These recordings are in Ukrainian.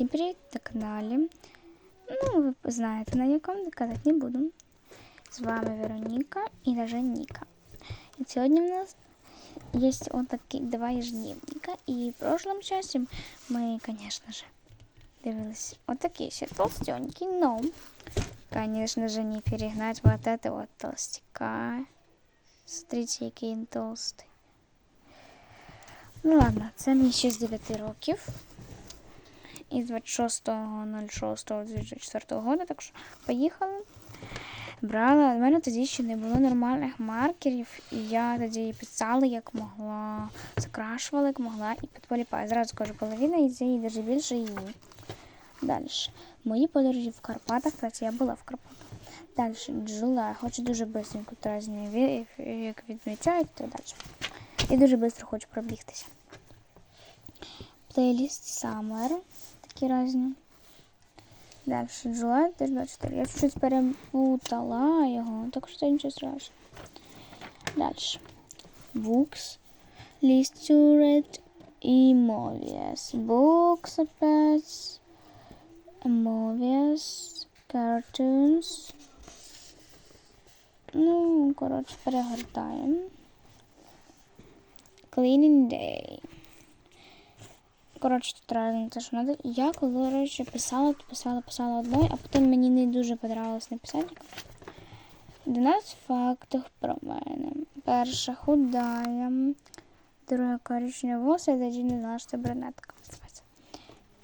Всім привіт на каналі. Ну, ви знаєте, на якому казати не буду. З вами Вероніка і даже Ніка. І сьогодні в нас є вот такі два ежедневника. І в прошлом часі ми, звісно ж, дивились вот такие ще толстенькие, но, конечно же, не перегнать вот это вот толстяка. Смотрите, який він толстий. Ну ладно, це мені ще з 9 років. І з 26.06.2004 року, так що поїхали. Брала, в мене тоді ще не було нормальних маркерів, і я тоді писала, як могла, закрашувала, як могла, і підполіпаю. Зразу кажу, половина із її, навіть більше її. Далі. Мої подорожі в Карпатах, кстати, я була в Карпатах. Далі, Джула, хочу дуже швидко тразні, як відмічають, то далі. І дуже швидко хочу пробігтися. Плейліст Summer. Такі різні. Далі July теж 24. Я чуть-чуть перепутала його, так що це нічого страшного. Далі. Books. List to read і movies. Books опять. Movies. Cartoons. Ну, коротше, перегортаємо. Cleaning Day. Коротше, тут разниця, що надо. Я коротше, писала, писала, писала одною, а потім мені не дуже подобалось написати. 12 фактів про мене. Перша худая, друга коричнева волоса, я тоді не знала, що це брюнетка.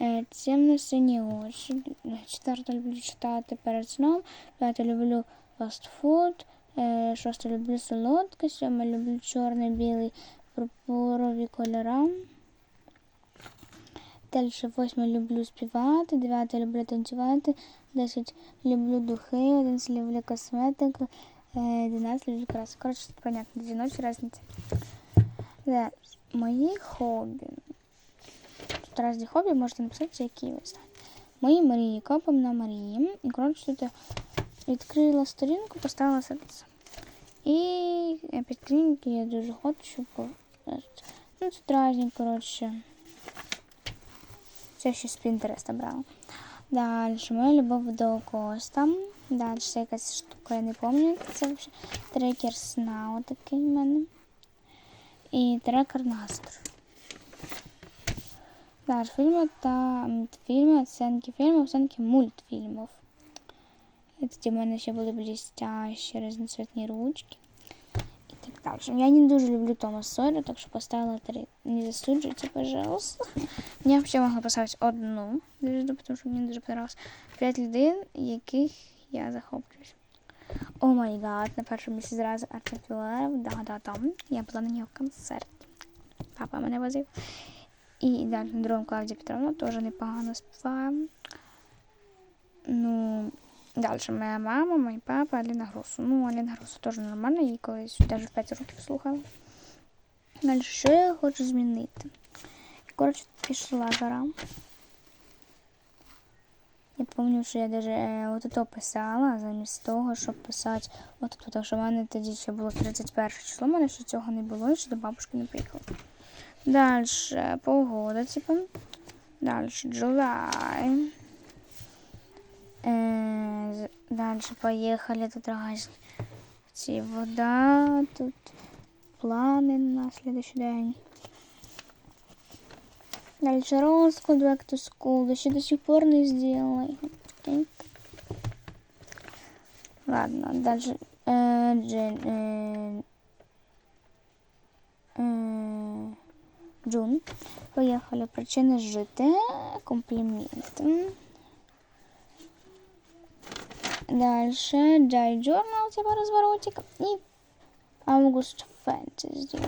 Е, Темно-сині очі. Четверта люблю читати перед сном. П'ята люблю фастфуд. Е, Шоста люблю солодке. Сьома люблю чорний, білий, пурпурові кольора. Далі восьме люблю співати, дев'яте люблю танцювати, десять люблю духи, одинадцять люблю косметику, одинадцять люблю красу. Коротше, понятно, жіночі різниці. Де мої хобі. Тут разні хобі можете написати, які ви знаєте. Мої мрії, копом на мрії. І коротше, тут відкрила сторінку, поставила серце. І під я дуже хочу. Ну, тут різні, коротше. Це ще з Пінтереста брала. Далі моя любов до Коста. Далі це якась штука, я не пам'ятаю, це. Трекер сна отакий в мене. І трекер настрою. Далі фільми та мультфільми, оцінки фільмів, оцінки мультфільмів. І тоді в мене ще були блістящі різноцвітні ручки. Так далі. Я не дуже люблю Тома Сойера, так що поставила три. Не засуджуйте, пожалуйста. Я вообще могла поставити одну звезду, тому що мені дуже понравилось. П'ять людей, яких я захоплююсь. О май гад, на першому місці зразу Артем Філаров, да-да там. Я була на нього в концерті. Папа мене возив. І далі на другому Клавдія Петровна теж непогано співає. Ну, далі моя мама, мій папа, Аліна Гросу. Ну, Аліна Гросу теж нормально, її колись навіть в 5 років слухала. Далі, що я хочу змінити? Коротше, пішла жара. Я пам'ятаю, що я даже от то писала, замість того, щоб писати от тут. Так що в мене тоді ще було 31 число, в мене ще цього не було, і ще до бабушки не приїхала. Далі погода, типу. Далі July. Е, далі поїхали тут разні ці вода, тут плани на следующий день. Дальше розклад back to school. Еще до сих пор не сделала. Окей. Ладно, дальше. Э, Джин, э, э, Джун. Поехали. Причини жити. Компліменти. Дальше. Джай Journal, типа розворотик. И Август Фэнтези.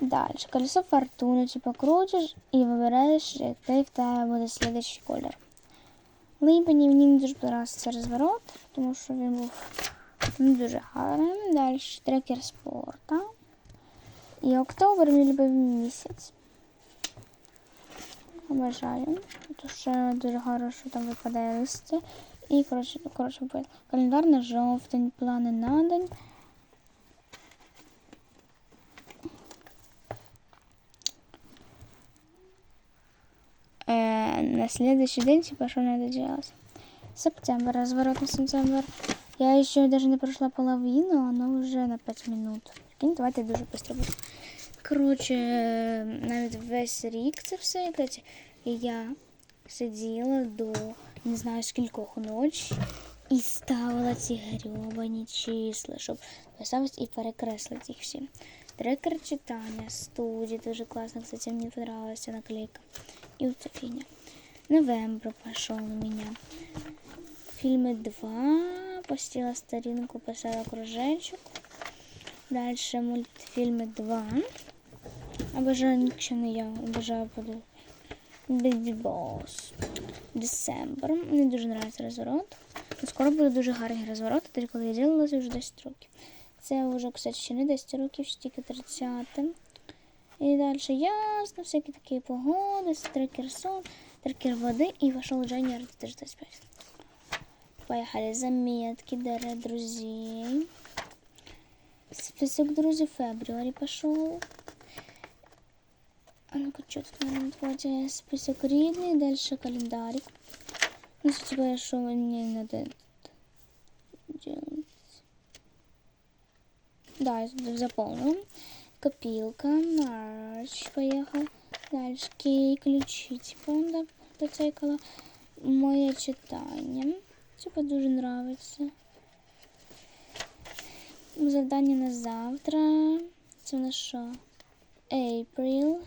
Дальше. Колесо фортуни, типа крутиш і вибираєш, який в тебе буде слідчий колір. Липені мені не дуже подобався цей розворот, тому що він був не дуже гарним. Далі трекер спорта. І октобер мій любимий місяць. Обожаю. Тут ще дуже хорошо там випадає листя. І, коротше, коротше, календар на жовтень, плани на день. на следующий день, типа, что надо делать. Септембр, разворот на сентябрь. Я еще даже не прошла половину, а оно вже на 5 минут. Прикинь, давайте дуже швидко буду. Коротше, навіть весь рік це все, і я сиділа до не знаю скількох ночі і ставила ці грьобані числа, щоб писалось і перекреслити їх всі. Трекер читання, студії, дуже класно, кстати, мені понравилася наклейка. І оця фігня. Новембр пошел у меня. Фильмы 2. Постила старинку, поставила кружечек. Дальше мультфильмы 2. Обожаю нікчемний я. Обожаю поду. Boss. Десембр. Мені дуже подобається розворот. Ну, Скоро буде дуже гарний розворот, тоді коли я ділилася вже 10 років. Це вже, кстати, ще не 10 років, ще тільки 30. І далі ясно, всякі такі погоди, трекер сон, трекер води і вошел Дженни 425. Поехали. Заметки, дары друзей. Список друзей феврале пошел. А ну-ка, что тут наверное, давайте список рідний, дальше календарик. Ну, говоря, что мне надо делать. Да, я тут заполнил. Копилка, марч, поехал. Дальше кей, ключи, типа, да, поцейкала. Моє. Типа дуже нравиться. Завдання на завтра. Це на що? April.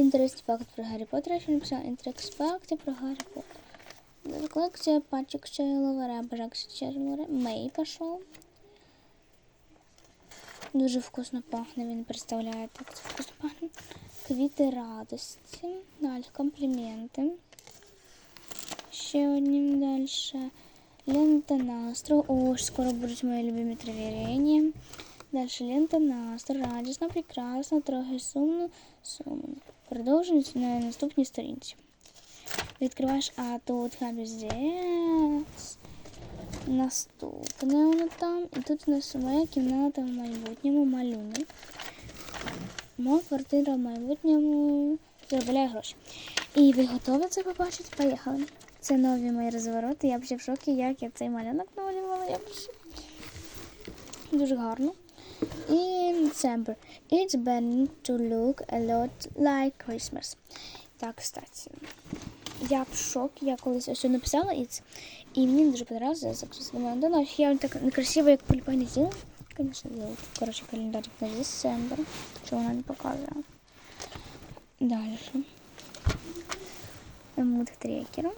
Інтересний факт про Гаррі Поттера. Я ще написала інтерес факти про Гаррі Поттера. Колекція пачок чайловара, бажак чайловара. Мей пішов. Дуже вкусно пахне, він представляє так це вкусно пахне. Квіти радості. Далі компліменти. Ще одним дальше. Лента настрою. О, скоро будуть мої любимі траверення. Дальше лента настрою. Радісно, прекрасно, трохи сумно, сумно. Продовжуємо на наступній сторінці. Відкриваєш, а тут хабіздець. Наступне воно там. І тут у нас моя кімната в майбутньому малюнок. Моя квартира в майбутньому заробляє гроші. І ви готові це побачити? Поїхали. Це нові мої розвороти. Я взагалі в шокі, як я цей малюнок намалювала. Я взагалі... Дуже гарно. І December. It's beginning to look a lot like Christmas. Так, кстати. Я в шокі. Я колись ось написала It's. І мені дуже понравилось за Думаю, да ну, я так некрасиво, як поліпай сделала. Конечно, делала. Короче, календарик на December. Что она не показывала. Дальше. Муд трекера.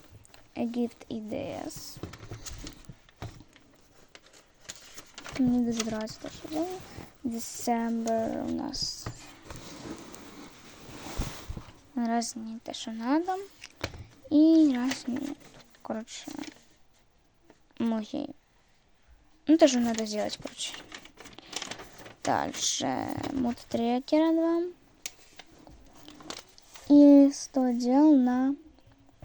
Gift IDS. Мені дуже подобається те, що взяла. December у нас разні те, що надо. І разні, короче, мої. Ну, то, что надо сделать, короче. Дальше мод трекера 2. И 100 дел на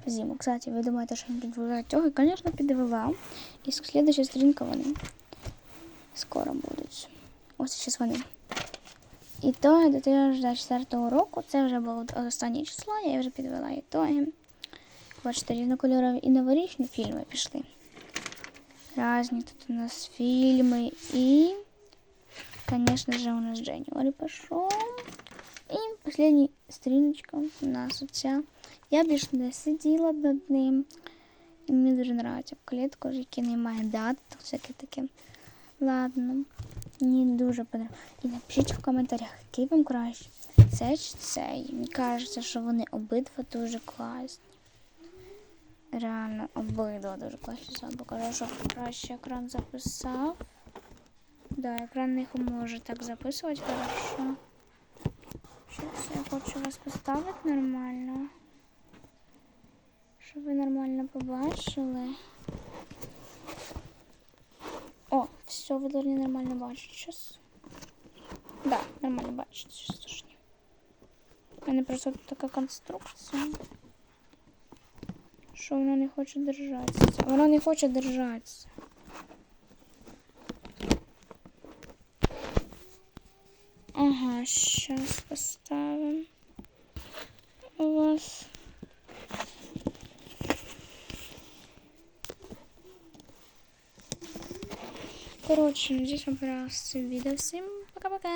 зиму. Кстати, вы думаете, что не підвела цього? Конечно, підвела. І следующая сторінка вони скоро будуть. Ось зараз вони. Ітоги до 2004 року. Це вже було останнє число, я вже підвела ітоги. Бачите, різнокольорові і новорічні фільми пішли. Разні тут у нас фільми і, конечно же, у нас Дженюарі пішов. І последня сторіночка у нас оця. Я більше не сиділа над ним. І мені дуже подобається клітку, який немає то всяке таке. Ладно, мені дуже подобається. І напишіть в коментарях, який вам краще. Це чи цей. Мені кажеться, що вони обидва дуже класні. Реально, обидва дуже класні. Сам покажу, що краще екран записав. Да, екран не може так записувати хорошо. Сейчас я хочу вас поставити нормально. Щоб ви нормально побачили. Все, ви повинні нормально бачити зараз. Да, нормально бачите, зараз точно. У мене просто тут така конструкція. Що вона не хоче держатися. Вона не хоче держатися. Ага, сейчас поставим. вас. Короче, надеюсь, вам понравилось видео. Всем пока-пока.